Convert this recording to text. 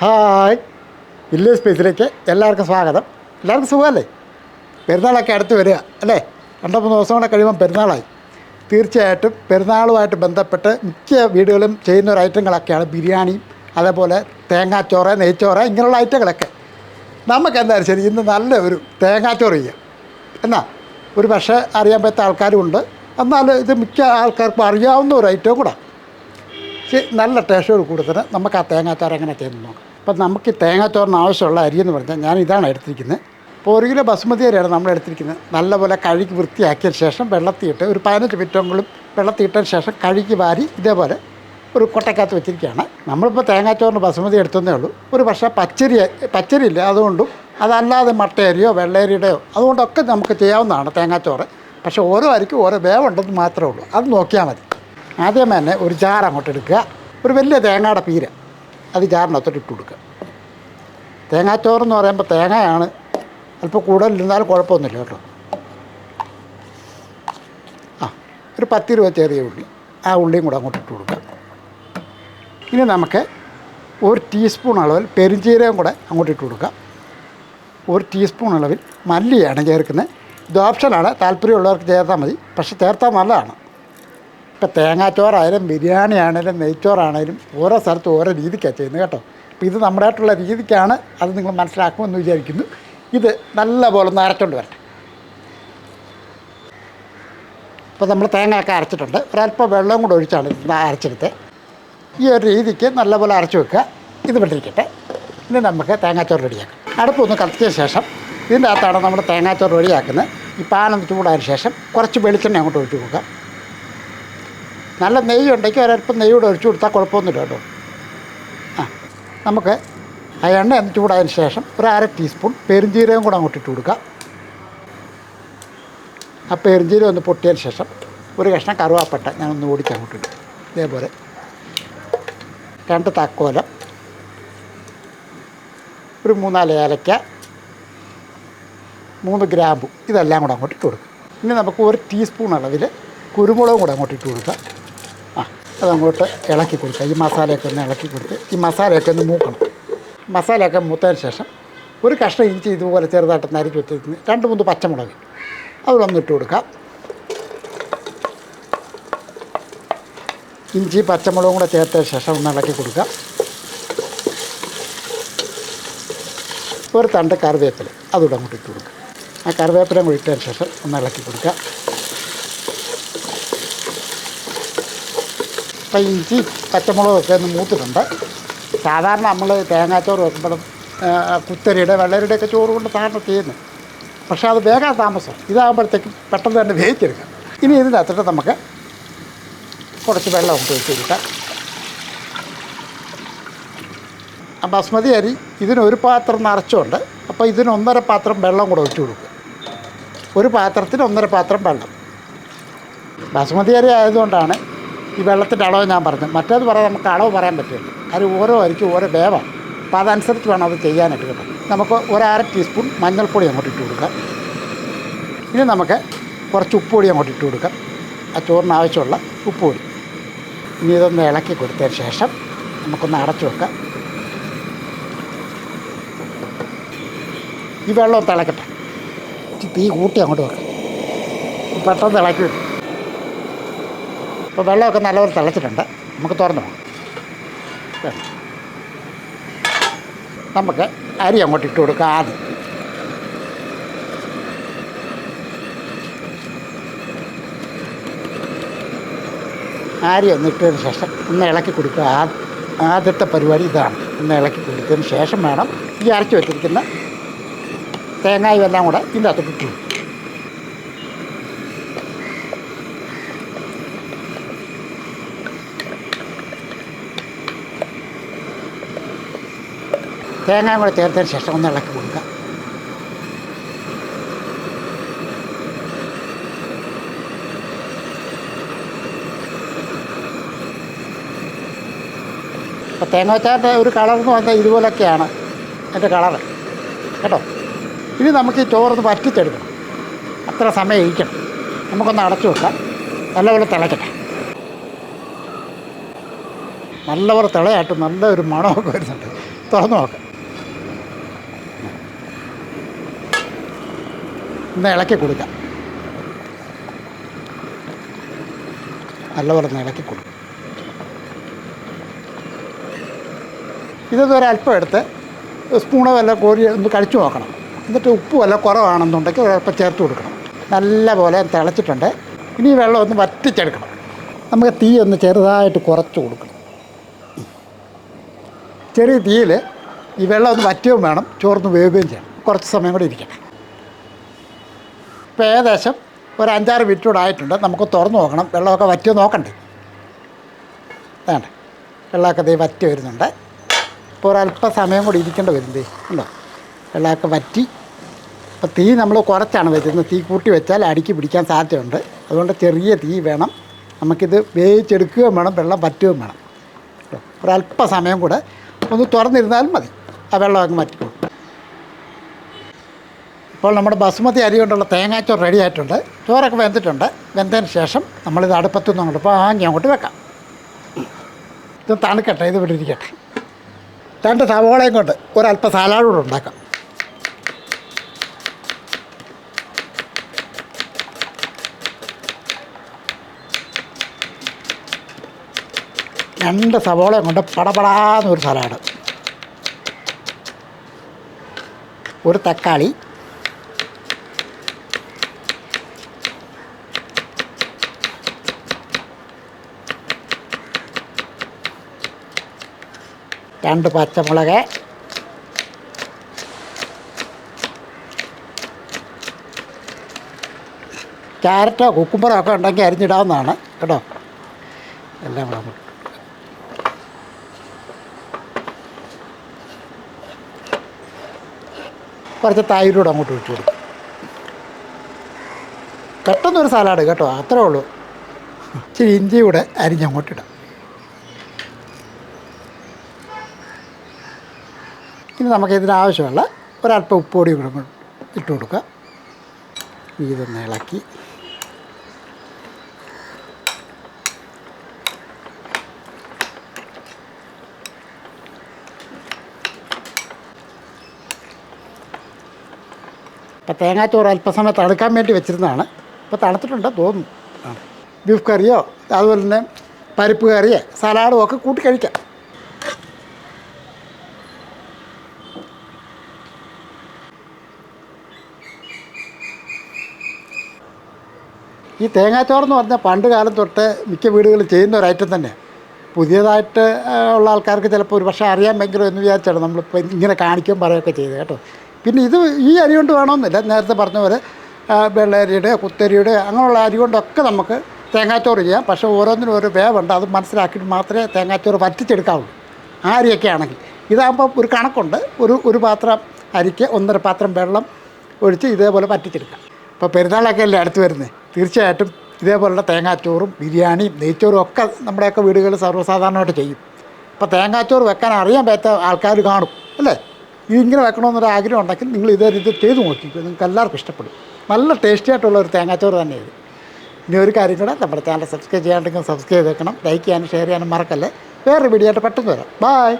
Hi. Village സ്പേസിലേക്ക് എല്ലാവർക്കും സ്വാഗതം. എല്ലാവർക്കും സുഖമല്ലേ? പെരുന്നാളൊക്കെ അടുത്ത് വരിക അല്ലേ? രണ്ടോ മൂന്ന് ദിവസം കൂടെ കഴിയുമ്പോൾ പെരുന്നാളായി. തീർച്ചയായിട്ടും പെരുന്നാളുമായിട്ട് ബന്ധപ്പെട്ട് മിക്ക വീടുകളും ചെയ്യുന്ന ഒരു ഐറ്റങ്ങളൊക്കെയാണ് ബിരിയാണി അതേപോലെ തേങ്ങാച്ചോറ് നെയ്ച്ചോറ് ഇങ്ങനെയുള്ള ഐറ്റങ്ങളൊക്കെ. നമുക്ക് എന്തായാലും ശരി ഇന്ന് നല്ല ഒരു തേങ്ങാച്ചോറ് ചെയ്യാം. എന്നാ ഒരു പക്ഷേ അറിയാൻ പറ്റാത്ത ആൾക്കാരും ഉണ്ട് എന്നാൽ ഇത് മിക്ക ആൾക്കാർക്കും അറിയാവുന്ന ഒരു ഐറ്റവും കൂടെ. നല്ല ടേസ്റ്റോട് കൂടുതൽ നമുക്ക് ആ തേങ്ങാച്ചാറ് എങ്ങനെ ചെയ്യുന്നു നോക്കാം. അപ്പം നമുക്ക് തേങ്ങാച്ചോറിന് ആവശ്യമുള്ള അരി എന്ന് പറഞ്ഞാൽ ഞാൻ ഇതാണ് എടുത്തിരിക്കുന്നത്. അപ്പോൾ ഒരു കിലോ ബസുമതി അരിയാണ് നമ്മൾ എടുത്തിരിക്കുന്നത്. നല്ലപോലെ കഴുകി വൃത്തിയാക്കിയ ശേഷം വെള്ളത്തിയിട്ട് ഒരു പതിനഞ്ച് മിനിറ്റെങ്കിലും വെള്ളത്തിയിട്ടതിന് ശേഷം കഴുകി വാരി ഇതേപോലെ ഒരു കൊട്ടക്കകത്ത് വെച്ചിരിക്കുകയാണ്. നമ്മളിപ്പോൾ തേങ്ങാച്ചോറിന് ബസുമതി എടുത്തതേ ഉള്ളൂ. ഒരു പക്ഷേ പച്ചരി പച്ചരി ഇല്ല അതുകൊണ്ടും അതല്ലാതെ മട്ടയരിയോ വെള്ളയരിയുടെയോ അതുകൊണ്ടൊക്കെ നമുക്ക് ചെയ്യാവുന്നതാണ് തേങ്ങാച്ചോറ് പക്ഷേ ഓരോ അരിക്കും ഓരോ വേവുണ്ടെന്ന് മാത്രമേ ഉള്ളൂ. അത് നോക്കിയാൽ മതി. ആദ്യം തന്നെ ഒരു ജാർ അങ്ങോട്ട് എടുക്കുക. ഒരു വലിയ തേങ്ങയുടെ പീര. അത് ജാറിനകത്തോട്ട് ഇട്ട് കൊടുക്കുക. തേങ്ങാച്ചോറ് എന്ന് പറയുമ്പോൾ തേങ്ങയാണ് അല്പം കൂടുതലിരുന്നാലും കുഴപ്പമൊന്നുമില്ല കേട്ടോ. ആ ഒരു പത്ത് രൂപ ചെറിയ ഉള്ളി. ആ ഉള്ളിയും കൂടെ അങ്ങോട്ട് ഇട്ട് കൊടുക്കുക. ഇനി നമുക്ക് ഒരു ടീസ്പൂൺ അളവിൽ പെരുംജീരകം കൂടെ അങ്ങോട്ട് ഇട്ട് കൊടുക്കുക. ഒരു ടീസ്പൂൺ അളവിൽ മല്ലിയാണ് ചേർക്കുന്നത്. ഇത് ഓപ്ഷനാണ് താല്പര്യമുള്ളവർക്ക് ചേർത്താൽ മതി. പക്ഷെ ചേർത്താൽ നല്ലതാണ്. ഇപ്പം തേങ്ങാച്ചോറായാലും ബിരിയാണി ആണെങ്കിലും നെയ്ച്ചോറാണേലും ഓരോ സ്ഥലത്തും ഓരോ രീതിക്കാണ് ചെയ്യുന്നത് കേട്ടോ. അപ്പോൾ ഇത് നമ്മുടേതായിട്ടുള്ള രീതിക്കാണ് അത് നിങ്ങൾ മനസ്സിലാക്കുമെന്ന് വിചാരിക്കുന്നു. ഇത് നല്ലപോലെ ഒന്ന് അരച്ചോണ്ട് വരട്ടെ. ഇപ്പോൾ നമ്മൾ തേങ്ങയൊക്കെ അരച്ചിട്ടുണ്ട്. ഒരല്പം വെള്ളവും കൂടെ ഒഴിച്ചാണ് ഇത് അരച്ചെടുത്ത്. ഈ ഒരു രീതിക്ക് നല്ലപോലെ അരച്ച് വെക്കുക. ഇത് വിട്ടിരിക്കട്ടെ ഇനി നമുക്ക് തേങ്ങാച്ചോറ് റെഡിയാക്കാം. അടുപ്പൊന്ന് കത്തിച്ച ശേഷം ഇതിന്റെ അകത്താണ് നമ്മൾ തേങ്ങാച്ചോറ് റെഡിയാക്കുന്നത്. ഈ പാനൊന്ന് ചൂടായതിന് ശേഷം കുറച്ച് വെളിച്ചെണ്ണ അങ്ങോട്ട് ഒഴിച്ച് കൊടുക്കുക നല്ല നെയ്യ് ഉണ്ടെങ്കിൽ ഒരൽപ്പം നെയ്യ് കൂടെ ഒഴിച്ചു കൊടുത്താൽ കുഴപ്പമൊന്നുമില്ല കേട്ടോ. ആ നമുക്ക് ആ എണ്ണ ഒന്ന് ചൂടായതിന് ശേഷം ഒരു അര ടീസ്പൂൺ പെരുംജീരകം കൂടെ അങ്ങോട്ട് ഇട്ട് കൊടുക്കുക ആ പെരുംജീരകം ഒന്ന് പൊട്ടിയതിന് ശേഷം ഒരു കഷ്ണം കറുവാപ്പട്ട ഞാനൊന്ന് ഓടിച്ച് അങ്ങോട്ട് ഇടും. ഇതേപോലെ രണ്ട് തക്കോലം ഒരു മൂന്നാൽ ഏലക്ക മൂന്ന് ഗ്രാമ്പു ഇതെല്ലാം കൂടെ അങ്ങോട്ട് ഇട്ട് കൊടുക്കും. ഇനി നമുക്ക് ഒരു ടീസ്പൂൺ അളവിൽ കുരുമുളകും കൂടെ അങ്ങോട്ട് ഇട്ട് കൊടുക്കുക അതങ്ങോട്ട് ഇളക്കി കൊടുക്കുക. ഈ മസാലയൊക്കെ ഒന്ന് ഇളക്കി കൊടുത്ത് ഈ മസാലയൊക്കെ ഒന്ന് മൂക്കണം. മസാലയൊക്കെ മൂത്തതിന് ശേഷം ഒരു കഷ്ണം ഇഞ്ചി ഇതുപോലെ ചെറുതായിട്ട് നരിക്ക് വെച്ചിരിക്കുന്നത് രണ്ട് മൂന്ന് പച്ചമുളക് അതിലൊന്ന് ഇട്ട് കൊടുക്കാം. ഇഞ്ചി പച്ചമുളകും കൂടെ ചേർത്തതിന് ശേഷം ഒന്ന് ഇളക്കി കൊടുക്കാം ഒരു തണ്ട് കറിവേപ്പില അതുകൂടെ അങ്ങോട്ട് ഇട്ട് കൊടുക്കുക. ആ കറിവേപ്പില കൂടി ഇട്ടതിന് ശേഷം ഒന്ന് ഇളക്കി കൊടുക്കുക. അപ്പം ഇഞ്ചി പച്ചമുളകൊക്കെ ഒന്ന് മൂത്തിട്ടുണ്ട്. സാധാരണ നമ്മൾ തേങ്ങാച്ചോറ് വെക്കുമ്പോഴും കുത്തരിയുടെ വെള്ളരിയുടെയൊക്കെ ചോറ് കൊണ്ട് സാധാരണ ചെയ്യുന്നത് പക്ഷേ അത് വേഗം താമസം. ഇതാകുമ്പോഴത്തേക്കും പെട്ടെന്ന് തന്നെ വേവിച്ചെടുക്കാം. ഇനി ഇതിന്റെ ഇതിനകത്തിട്ട് നമുക്ക് കുറച്ച് വെള്ളം കൊണ്ട് ഒഴിച്ച് കൊടുക്കാം. ആ ബസ്മതി അരി ഇതിനൊരു പാത്രം നിറച്ചുണ്ട്. അപ്പോൾ ഇതിന് ഒന്നര പാത്രം വെള്ളം കൂടെ ഒഴിച്ചു കൊടുക്കുക. ഒരു പാത്രത്തിന് ഒന്നര പാത്രം വെള്ളം. ബസ്മതി അരി ആയതുകൊണ്ടാണ് ഈ വെള്ളത്തിന്റെ അളവ് ഞാൻ പറഞ്ഞു. മറ്റേത് പറയാൻ നമുക്ക് അളവ് പറയാൻ പറ്റില്ല. കാര്യം ഓരോ അരിക്കും ഓരോ വേവാണ് അപ്പോൾ അതനുസരിച്ച് വേണം അത് ചെയ്യാനായിട്ട് കേട്ടോ. നമുക്ക് ഒരര ടീസ്പൂൺ മഞ്ഞൾപ്പൊടി അങ്ങോട്ട് ഇട്ട് കൊടുക്കാം. ഇനി നമുക്ക് കുറച്ച് ഉപ്പുപൊടി അങ്ങോട്ട് ഇട്ട് കൊടുക്കാം. ആ ചോറിന് ആവശ്യമുള്ള ഉപ്പുപൊടി. ഇനി ഇതൊന്ന് ഇളക്കി കൊടുത്തതിന് ശേഷം നമുക്കൊന്ന് അടച്ചു വെക്കാം. ഈ വെള്ളം തിളക്കട്ടെ. തീ കൂട്ടി അങ്ങോട്ട് വെക്കാം. പെട്ടെന്ന് ഇളക്കി ഇപ്പോൾ വെള്ളമൊക്കെ നല്ലപോലെ തിളച്ചിട്ടുണ്ട്. നമുക്ക് തുറന്നു പോകാം. നമുക്ക് അരി അങ്ങോട്ട് ഇട്ട് കൊടുക്കാം ആദ്യം. ആരി ഒന്ന് ഇട്ടതിന് ശേഷം ഒന്ന് ഇളക്കി കൊടുക്കുക. ആ ആദ്യത്തെ പരിപാടി ഇതാണ്. ഒന്ന് ഇളക്കി കൊടുത്തതിന് ശേഷം വേണം ഈ അരച്ച് വെച്ചിരിക്കുന്ന തേങ്ങായും എല്ലാം കൂടെ ഇതിന്റെ അകത്തോട്ട് ഇട്ടു തേങ്ങായും കൂടെ ചേർത്തതിന് ശേഷം ഒന്ന് ഇളക്കി കൊടുക്കുക. അപ്പോൾ തേങ്ങാച്ചാറിന്റെ ഒരു കളർ എന്ന് പറഞ്ഞാൽ ഇതുപോലൊക്കെയാണ് അതിന്റെ കളറ് കേട്ടോ? ഇനി നമുക്ക് ഈ ചോറൊന്ന് വറ്റിച്ചെടുക്കണം. അത്ര സമയം ഇരിക്കണം. നമുക്കൊന്ന് അടച്ചു വെക്കാം. നല്ലപോലെ തിളക്കട്ടെ. നല്ലപോലെ തിളയായിട്ട് നല്ലൊരു മണമൊക്കെ വരുന്നുണ്ട്. തുറന്നു നോക്കാം. ഒന്ന് ഇളക്കി കൊടുക്കാം. നല്ലപോലെ ഒന്ന് ഇളക്കി കൊടുക്കും. ഇതൊന്ന് ഒരല്പം എടുത്ത് സ്പൂണോ വല്ല കോരി ഒന്ന് കഴിച്ചു നോക്കണം. എന്നിട്ട് ഉപ്പ് വല്ല കുറവാണെന്നുണ്ടെങ്കിൽ ഒരല്പം ചേർത്ത് കൊടുക്കണം. നല്ലപോലെ തിളച്ചിട്ടുണ്ട്. ഇനി വെള്ളം ഒന്ന് വറ്റിച്ചെടുക്കണം. നമുക്ക് തീ ഒന്ന് ചെറുതായിട്ട് കുറച്ച് കൊടുക്കണം. ചെറിയ തീയിൽ ഈ വെള്ളം ഒന്ന് വറ്റുകയും വേണം. ചോർന്ന് വേവുകയും ചെയ്യണം. കുറച്ച് സമയം കൂടി ഇരിക്കണം ഇപ്പോൾ ഏകദേശം ഒരു അഞ്ചാറ് മിനിറ്റ് കൂടെ ആയിട്ടുണ്ട്. നമുക്ക് തുറന്നു നോക്കണം. വെള്ളമൊക്കെ വറ്റി നോക്കണ്ടേ? വേണ്ട. വെള്ളമൊക്കെ ദേ വറ്റി വരുന്നുണ്ട്. ഇപ്പോൾ ഒരല്പ സമയം കൂടി ഇരിക്കേണ്ടി വരുന്നതേ ഉണ്ടോ വെള്ളമൊക്കെ വറ്റി. അപ്പോൾ തീ നമ്മൾ കുറച്ചാണ് വെച്ചിരുന്നത് തീ കൂട്ടി വെച്ചാൽ അടുക്കി പിടിക്കാൻ സാധ്യതയുണ്ട്. അതുകൊണ്ട് ചെറിയ തീ വേണം. നമുക്കിത് വേവിച്ചെടുക്കുകയും വേണം. വെള്ളം പറ്റുകയും വേണം. ഒരല്പ സമയം കൂടെ ഒന്ന് തുറന്നിരുന്നാലും മതി. ആ വെള്ളമൊക്കെ വറ്റിക്കും ഇപ്പോൾ നമ്മുടെ ബസുമതി അരി കൊണ്ടുള്ള തേങ്ങാച്ചോറ് റെഡി ആയിട്ടുണ്ട്. ചോറൊക്കെ വെന്തിട്ടുണ്ട്. വെന്തതിന് ശേഷം നമ്മളിത് അടുപ്പത്തു നിന്ന് അങ്ങോട്ട് പാഞ്ഞ് അങ്ങോട്ട് വെക്കാം. ഇത് തണുക്കട്ടെ ഇത് ഇവിടെ ഇരിക്കട്ടെ. രണ്ട് സവോളയും കൊണ്ട് ഒരല്പ സാലാഡ് കൂടെ ഉണ്ടാക്കാം. രണ്ട് സവോളയും കൊണ്ട് പടപടാന്നൊരു സലാഡ് ഒരു തക്കാളി രണ്ട് പച്ചമുളക്. ക്യാരറ്റോ കുക്കുമ്പറോ ഒക്കെ ഉണ്ടെങ്കിൽ അരിഞ്ഞിടാവുന്നതാണ്. കേട്ടോ? എല്ലാം കൂടെ കുറച്ച് തൈരൂടെ അങ്ങോട്ട് വെച്ച് കൊടുക്കും. പെട്ടെന്നൊരു സലാഡ് കേട്ടോ അത്രേ ഉള്ളൂ. ഇച്ചിരി ഇഞ്ചി കൂടെ അരിഞ്ഞങ്ങോട്ട് ഇനി നമുക്ക് ഇതിനാവശ്യമുള്ള ഒരല്പം ഉപ്പുപൊടി കൂടെ ഇട്ട് കൊടുക്കുക ഇതൊന്ന് ഇളക്കി. അപ്പോൾ തേങ്ങാച്ചോറ് അല്പസമയം തണുക്കാൻ വേണ്ടി വെച്ചിരുന്നതാണ്. ഇപ്പോൾ തണുത്തിട്ടുണ്ട് തോന്നുന്നു. ബീഫ് കറിയോ അതുപോലെ തന്നെ പരിപ്പ് കറിയോ സലാഡോ ഒക്കെ കൂട്ടി കഴിക്കാം. ഈ തേങ്ങാച്ചോറെന്ന് പറഞ്ഞാൽ പണ്ട് കാലം തൊട്ട് മിക്ക വീടുകളിൽ ചെയ്യുന്ന ഒരു ഐറ്റം തന്നെ. പുതിയതായിട്ട് ഉള്ള ആൾക്കാർക്ക് ചിലപ്പോൾ ഒരു പക്ഷേ അറിയാൻ ഭയങ്കര എന്ന് വിചാരിച്ചാണ് നമ്മളിപ്പോൾ ഇങ്ങനെ കാണിക്കുകയും പറയുകയൊക്കെ ചെയ്ത് കേട്ടോ. പിന്നെ ഇത് ഈ അരി കൊണ്ട് വേണമെന്നില്ല. നേരത്തെ പറഞ്ഞ പോലെ വെള്ളരിയുടെ കുത്തരിയുടെ അങ്ങനെയുള്ള അരി കൊണ്ടൊക്കെ നമുക്ക് തേങ്ങാച്ചോറ് ചെയ്യാം. പക്ഷേ ഓരോന്നിനും ഓരോ വേവുണ്ട്. അത് മനസ്സിലാക്കിയിട്ട് മാത്രമേ തേങ്ങാച്ചോറ് വറ്റിച്ചെടുക്കാവുള്ളൂ. ആ അരിയൊക്കെ ആണെങ്കിൽ. ഇതാകുമ്പോൾ ഒരു കണക്കുണ്ട്. ഒരു ഒരു പാത്രം അരിക്ക് ഒന്നര പാത്രം വെള്ളം ഒഴിച്ച് ഇതേപോലെ വറ്റിച്ചെടുക്കാം. ഇപ്പോൾ പെരുന്നാളൊക്കെ അല്ലേ അടുത്ത് വരുന്നത് തീർച്ചയായിട്ടും ഇതേപോലുള്ള തേങ്ങാച്ചോറും ബിരിയാണിയും നെയ്ച്ചോറും ഒക്കെ നമ്മുടെയൊക്കെ വീടുകളിൽ സർവസാധാരണമായിട്ട് ചെയ്യും. അപ്പോൾ തേങ്ങാച്ചോറ് വെക്കാൻ അറിയാൻ പറ്റാത്ത ആൾക്കാർ കാണും അല്ലേ? ഇതിങ്ങനെ വെക്കണമെന്നൊരു ആഗ്രഹം ഉണ്ടെങ്കിൽ നിങ്ങൾ ഇതേ രീതി ചെയ്തു നോക്കിക്കോ നിങ്ങൾക്ക് എല്ലാവർക്കും ഇഷ്ടപ്പെടും. നല്ല ടേസ്റ്റി ആയിട്ടുള്ള ഒരു തേങ്ങാച്ചോറ് തന്നെ ഇനി ഒരു കാര്യം കൂടെ നമ്മുടെ ചാനൽ സബ്സ്ക്രൈബ് ചെയ്യാണ്ടെങ്കിൽ സബ്സ്ക്രൈബ് ചെയ്തേക്കണം ലൈക്ക് ചെയ്യാനും ഷെയർ ചെയ്യാനും മറക്കല്ലേ? വേറൊരു വീഡിയോ ആയിട്ട് പെട്ടെന്ന് വരാം. ബായ്